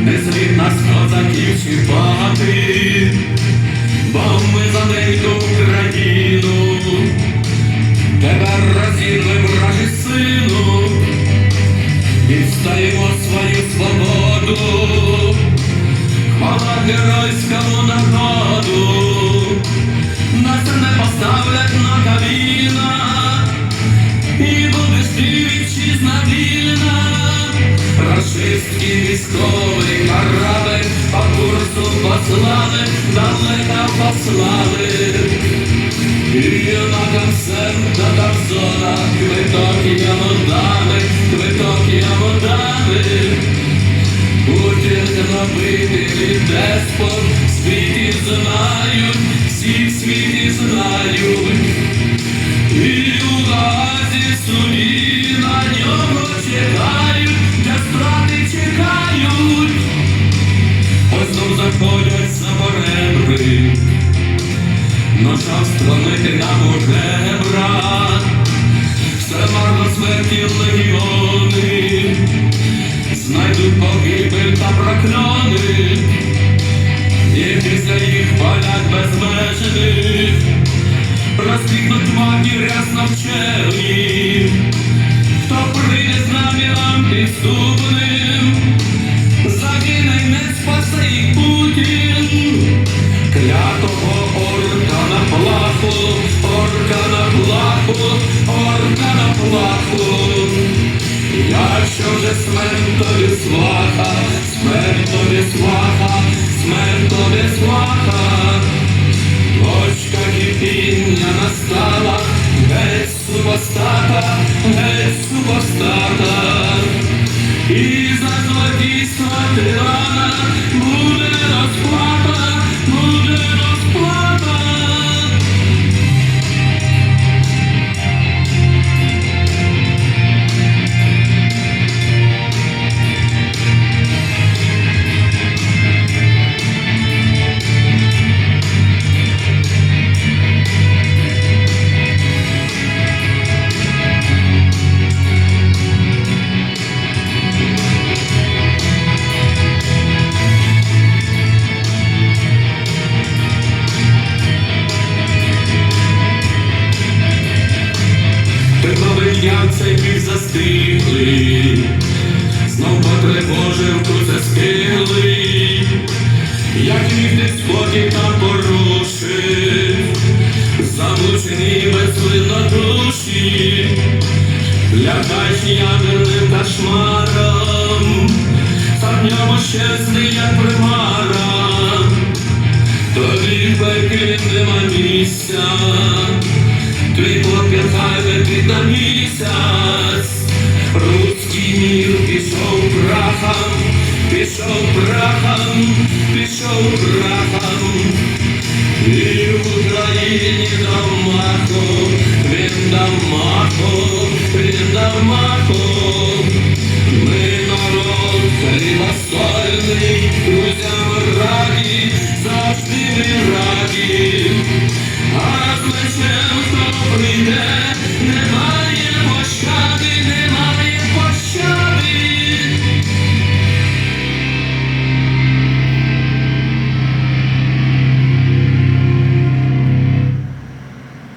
не слід нас козаків чіпати, бо ми за нею Україну тебе розірвемо. Рашистський військовий корабль по курсу послали, далеко послали. І на концерт на Тарзона квиток йому дали, квиток йому дали. Путін гнобитель деспот, в світі знають, всі в світі знають. І у газі суді заходять заборебри, ночам стромити нам у ребра, все марно смерті легіони, знайдуть погибель та прокльони, і після їх палять безмежних, розквітнуть маті рясно в Якщо же смертові сваха, смертові сваха, смертові сваха, Точка кипіння настала, геть супостата, геть супостата. І за злодійство тирана Й застигли, знов потревожив круце скили, як вітер спокій там порушив, заблучені безвинно душі, лягач ядерним кошмаром, та в ньому щасний, як примара, тобі в нема місця. Твій попір хай летить на місяць, Руський мір пішов прахом, пішов прахом, пішов прахом, і в Україні дамахо, він дамахо, він дав